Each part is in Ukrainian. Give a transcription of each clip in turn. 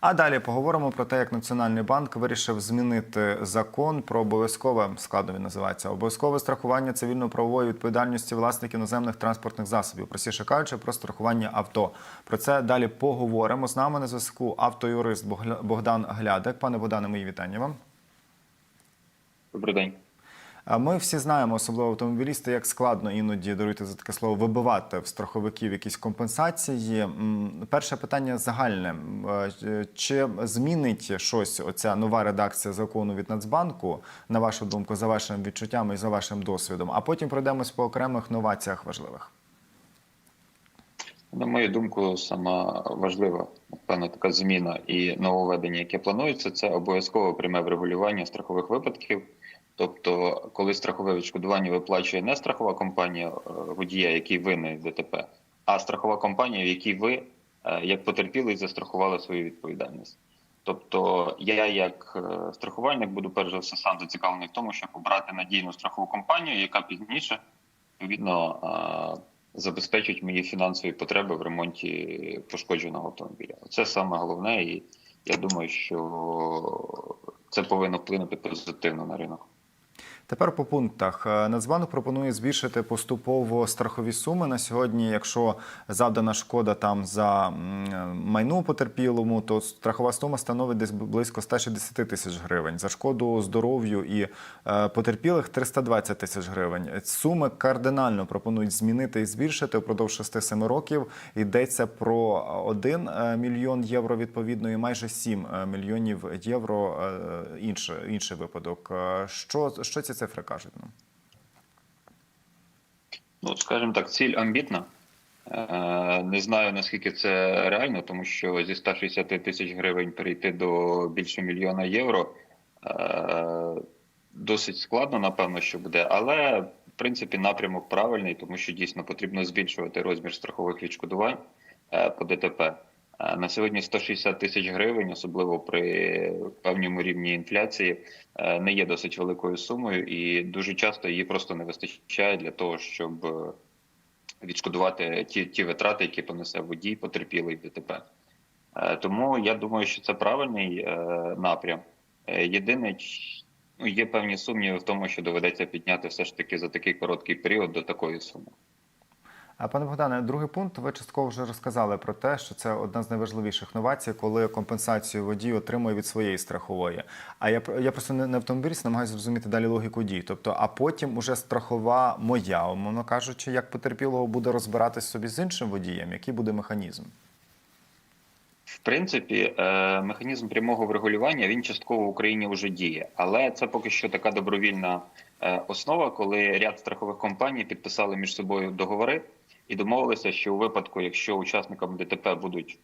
А далі поговоримо про те, як Національний банк вирішив змінити закон про обов'язкове складно він називається обов'язкове страхування цивільно-правової відповідальності власників наземних транспортних засобів, простіше кажучи, про страхування авто. Про це далі поговоримо. З нами на зв'язку автоюрист Богдан Глядик. Пане Богдане, мої вітання вам. Добрий день. А Ми всі знаємо, особливо автомобілісти, як складно іноді даруйте за таке слово вибивати в страховиків якісь компенсації. Перше питання загальне: чи змінить щось оця нова редакція закону від Нацбанку, на вашу думку, за вашими відчуттями і за вашим досвідом? А потім пройдемось по окремих новаціях важливих. На мою думку, сама важлива напевно така зміна і нововведення, яке планується, це обов'язкове пряме врегулювання страхових випадків. Тобто, коли страхове відшкодування виплачує не страхова компанія е, водія, який винний в ДТП, а страхова компанія, в якій ви е, як потерпілий застрахували свою відповідальність. Тобто, я як е, страхувальник буду перш за все сам зацікавлений в тому, щоб обрати надійну страхову компанію, яка пізніше відповідно забезпечить мої фінансові потреби в ремонті пошкодженого автомобіля. Це саме головне, і я думаю, що це повинно вплинути позитивно на ринок. Тепер по пунктах Е, Нацбанк пропонує збільшити поступово страхові суми на сьогодні. Якщо завдана шкода там за майну потерпілому, то страхова сума становить десь близько 160 тисяч гривень. За шкоду здоров'ю і е, потерпілих 320 тисяч гривень. Суми кардинально пропонують змінити і збільшити впродовж 6-7 років. Йдеться про 1 е, мільйон євро відповідно і майже 7 е, мільйонів євро е, інший, інший випадок. Е, Що, що ці цифри кажуть нам? Ну, скажімо так, ціль амбітна. Е, Не знаю наскільки це реально, тому що зі 160 тисяч гривень перейти до більше мільйона євро е, досить складно, напевно, що буде. Але в принципі напрямок правильний, тому що дійсно потрібно збільшувати розмір страхових відшкодувань е, по ДТП. На сьогодні 160 тисяч гривень, особливо при певному рівні інфляції, е, не є досить великою сумою, і дуже часто її просто не вистачає для того, щоб е, відшкодувати ті, ті витрати, які понесе водій, потерпілий в ДТП. Е, Тому я думаю, що це правильний напрям. Єдине, ну, є певні сумніви в тому, що доведеться підняти все ж таки за такий короткий період до такої суми. Пане Богдане, другий пункт. Ви частково вже розказали про те, що це одна з найважливіших новацій, коли компенсацію водій отримує від своєї страхової. А я я просто не не автомобіліст, намагаюся зрозуміти далі логіку дій. Тобто, а потім уже страхова моя, умовно кажучи, як потерпілого буде розбиратись собі з іншим водієм, який буде механізм? В принципі, е, механізм прямого врегулювання він частково в Україні вже діє, але це поки що така добровільна е, основа, коли ряд страхових компаній підписали між собою договори і домовилися, що у випадку, якщо учасникам ДТП будуть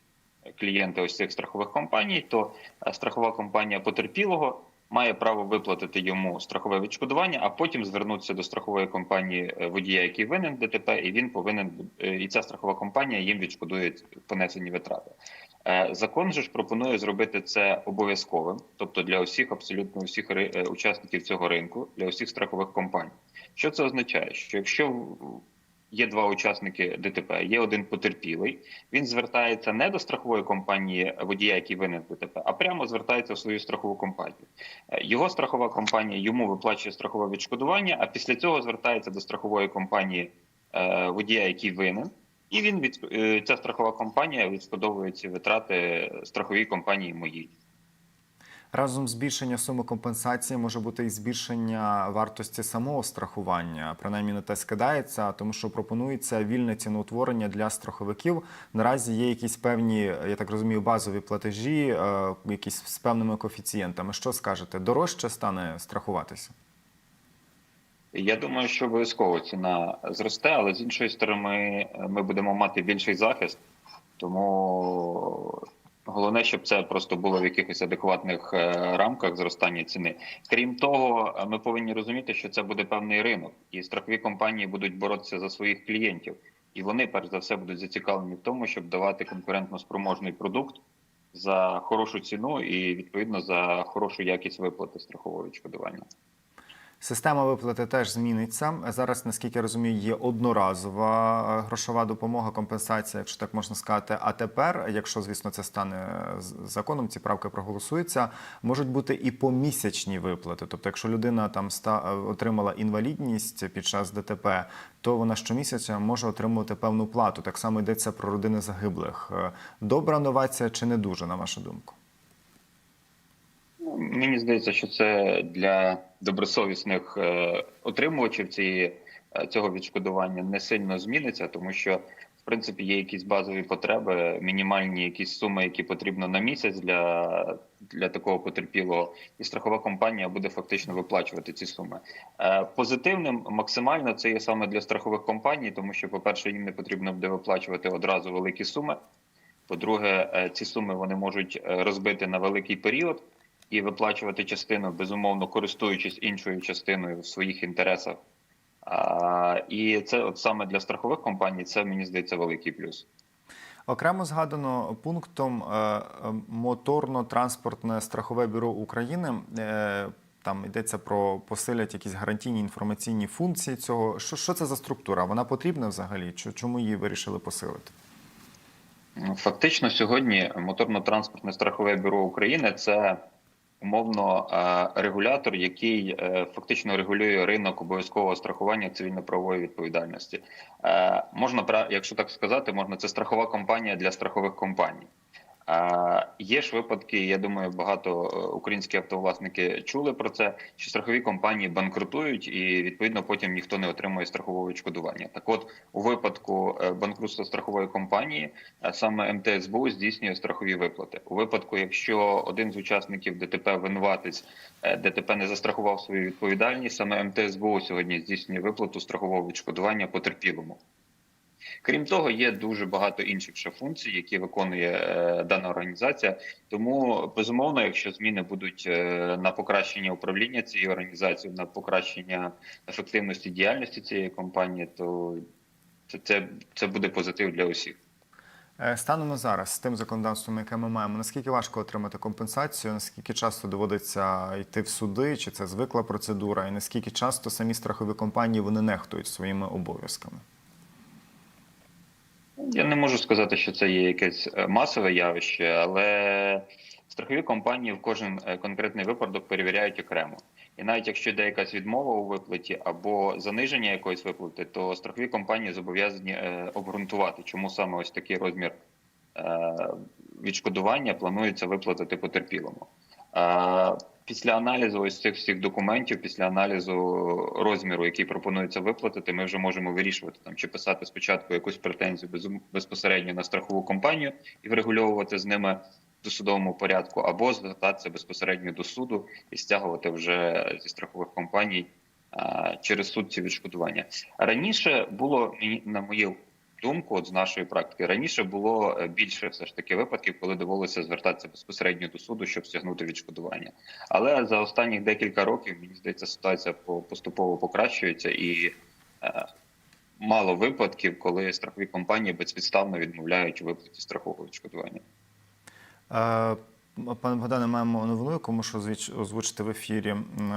клієнти ось цих страхових компаній, то е, страхова компанія потерпілого має право виплатити йому страхове відшкодування, а потім звернутися до страхової компанії е, водія, який винен ДТП, і він повинен е, і ця страхова компанія їм відшкодує понесені витрати. Закон же ж пропонує зробити це обов'язковим, тобто для усіх, абсолютно усіх учасників цього ринку, для усіх страхових компаній. Що це означає? Що якщо є два учасники ДТП, є один потерпілий, він звертається не до страхової компанії водія, який винен ДТП, а прямо звертається в свою страхову компанію. Е, Його страхова компанія йому виплачує страхове відшкодування, а після цього звертається до страхової компанії е, водія, який винен. І він від е, ця страхова компанія відшкодовує ці витрати страховій компанії моїй. Разом збільшення суми компенсації може бути і збільшення вартості самого страхування. Принаймні на те скидається, тому що пропонується вільне ціноутворення для страховиків. Наразі є якісь певні, я так розумію, базові платежі, е, якісь з певними коефіцієнтами. Що скажете? Дорожче стане страхуватися? Я думаю, що обов'язково ціна зросте, але з іншої сторони, е, ми будемо мати більший захист, тому головне, щоб це просто було в якихось адекватних е, рамках зростання ціни. Крім того, ми повинні розуміти, що це буде певний ринок, і страхові компанії будуть боротися за своїх клієнтів, і вони перш за все будуть зацікавлені в тому, щоб давати конкурентно спроможний продукт за хорошу ціну і відповідно за хорошу якість виплати страхового відшкодування. Система виплати теж зміниться. Зараз, наскільки я розумію, є одноразова е, грошова допомога, компенсація, якщо так можна сказати. А тепер, якщо звісно це стане з- законом, ці правки проголосуються, можуть бути і помісячні виплати. Тобто, якщо людина там ста е, отримала інвалідність під час ДТП, то вона щомісяця може отримувати певну плату. Так само йдеться про родини загиблих. Е, Добра новація чи не дуже, на вашу думку? Мені здається, що це для добросовісних е, отримувачів цієї е, цього відшкодування не сильно зміниться, тому що в принципі є якісь базові потреби, мінімальні якісь суми, які потрібно на місяць для, для такого потерпілого, і страхова компанія буде фактично виплачувати ці суми. Е, позитивним максимально це є саме для страхових компаній, тому що, по-перше, їм не потрібно буде виплачувати одразу великі суми. По-друге, е, ці суми вони можуть розбити на великий період і виплачувати частину, безумовно користуючись іншою частиною в своїх інтересах. А, і це от саме для страхових компаній, це мені здається великий плюс. Окремо згадано пунктом е, моторно-транспортне страхове бюро України. Е, Там йдеться про посилять якісь гарантійні інформаційні функції цього. Що, що це за структура? Вона потрібна взагалі? Чому її вирішили посилити? Ну, Фактично, сьогодні моторно-транспортне страхове бюро України це умовно е, регулятор, який е, фактично регулює ринок обов'язкового страхування цивільно-правової відповідальності. Е, Можна якщо так сказати, можна це страхова компанія для страхових компаній. Е, Є ж випадки, я думаю, багато е, українські автовласники чули про це, що страхові компанії банкрутують, і відповідно потім ніхто не отримує страхового відшкодування. Так, от у випадку е, банкрутства страхової компанії саме МТСБУ здійснює страхові виплати. У випадку, якщо один з учасників ДТП винуватець е, ДТП не застрахував свою відповідальність, саме МТСБУ сьогодні здійснює виплату страхового відшкодування потерпілому. Крім того, є дуже багато інших ще функцій, які виконує е, дана організація. Тому безумовно, якщо зміни будуть е, на покращення управління цією організацією, на покращення ефективності діяльності цієї компанії, то це, це, це буде позитив для усіх. Е, Станом на зараз з тим законодавством, яке ми маємо, наскільки важко отримати компенсацію, наскільки часто доводиться йти в суди, чи це звикла процедура, і наскільки часто самі страхові компанії вони нехтують своїми обов'язками? Я не можу сказати, що це є якесь е, масове явище, але страхові компанії в кожен е, конкретний випадок перевіряють окремо. І навіть якщо йде якась відмова у виплаті або заниження якоїсь виплати, то страхові компанії зобов'язані е, обґрунтувати, чому саме ось такий розмір відшкодування планується виплатити потерпілому. Після аналізу ось цих всіх документів, після аналізу розміру, який пропонується виплатити, ми вже можемо вирішувати там чи писати спочатку якусь претензію безпосередньо на страхову компанію і врегульовувати з ними в досудовому порядку, або звертатися безпосередньо до суду і стягувати вже зі страхових компаній через суд ці відшкодування. Раніше було на мою думку, от з нашої практики, раніше було е, більше все ж таки випадків, коли довелося звертатися безпосередньо до суду, щоб стягнути відшкодування. Але за останні декілька років мені здається, ситуація поступово покращується і е, мало випадків, коли страхові компанії безпідставно відмовляють у виплаті страхового відшкодування. Пане Богдане, маємо новину, яку мушу озвучити в ефірі.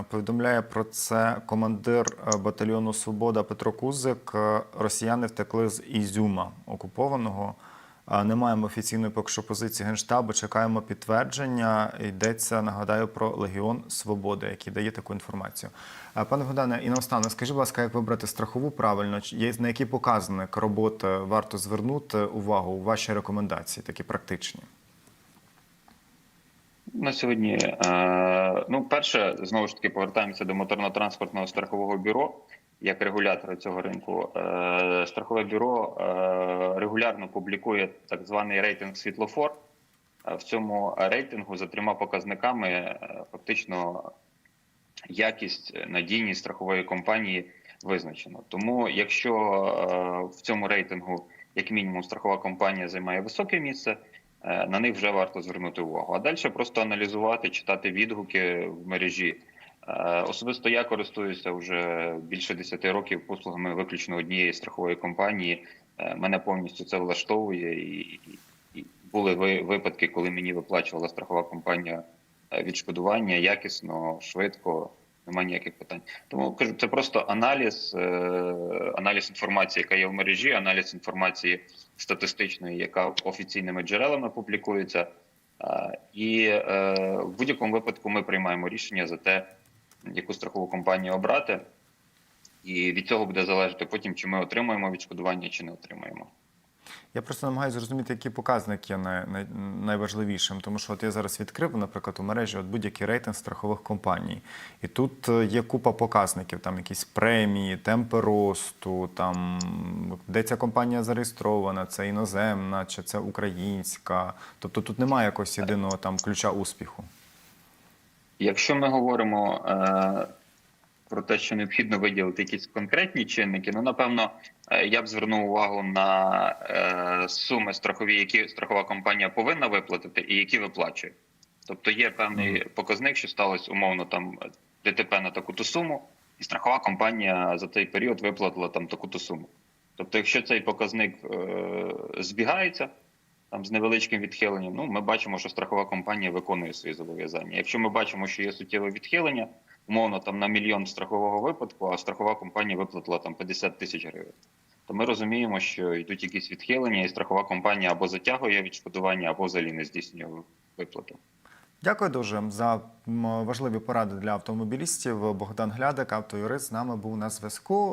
Повідомляє про це командир е, батальйону Свобода Петро Кузик. Е, Росіяни втекли з Ізюма окупованого. Е, Не маємо офіційної поки що позиції генштабу. Чекаємо підтвердження. Йдеться, нагадаю, про Легіон Свободи, який дає таку інформацію. Пане Богдане, і наостанок, скажіть, будь ласка, як вибрати страхову правильно? На який показник роботи варто звернути увагу у ваші рекомендації, такі практичні? На сьогодні, е, ну, перше, знову ж таки, повертаємося до моторно-транспортного страхового бюро як регулятора цього ринку. Е, страхове бюро е, регулярно публікує так званий рейтинг світлофор. В цьому рейтингу за трьома показниками фактично якість, надійність страхової компанії визначено. Тому, якщо в цьому рейтингу, як мінімум, страхова компанія займає високе місце, на них вже варто звернути увагу. А далі просто аналізувати, читати відгуки в мережі. Е, Особисто я користуюся вже більше 10 років послугами виключно однієї страхової компанії. Е, Мене повністю це влаштовує, і, були ви- випадки, коли мені виплачувала страхова компанія е, відшкодування якісно, швидко, немає ніяких питань. Тому кажу, це просто аналіз, е, аналіз інформації, яка є в мережі, аналіз інформації статистичної, яка офіційними джерелами публікується. Е, І е, в будь-якому випадку ми приймаємо рішення за те, яку страхову компанію обрати, і від цього буде залежати потім, чи ми отримаємо відшкодування, чи не отримаємо. Я просто намагаюся зрозуміти, які показники є най, най, найважливішим. Тому що от я зараз відкрив, наприклад, у мережі от будь-який рейтинг страхових компаній. І тут е, є купа показників, там якісь премії, темпи росту, там де ця компанія зареєстрована, це іноземна чи це українська. Тобто тут немає якогось єдиного там ключа успіху. Якщо ми говоримо е, про те, що необхідно виділити якісь конкретні чинники, ну напевно, я б звернув увагу на е, суми страхові, які страхова компанія повинна виплатити, і які виплачує. Тобто є певний показник, що сталося умовно там ДТП на таку-то суму, і страхова компанія за цей період виплатила там таку-то суму. Тобто, якщо цей показник е, збігається там з невеличким відхиленням, ну ми бачимо, що страхова компанія виконує свої зобов'язання. Якщо ми бачимо, що є суттєве відхилення, умовно там на мільйон страхового випадку, а страхова компанія виплатила там 50 тисяч гривень. То ми розуміємо, що йдуть якісь відхилення, і страхова компанія або затягує відшкодування, або взагалі не здійснює виплату. Дякую дуже за важливі поради для автомобілістів. Богдан Глядак, автоюрист, з нами був на зв'язку.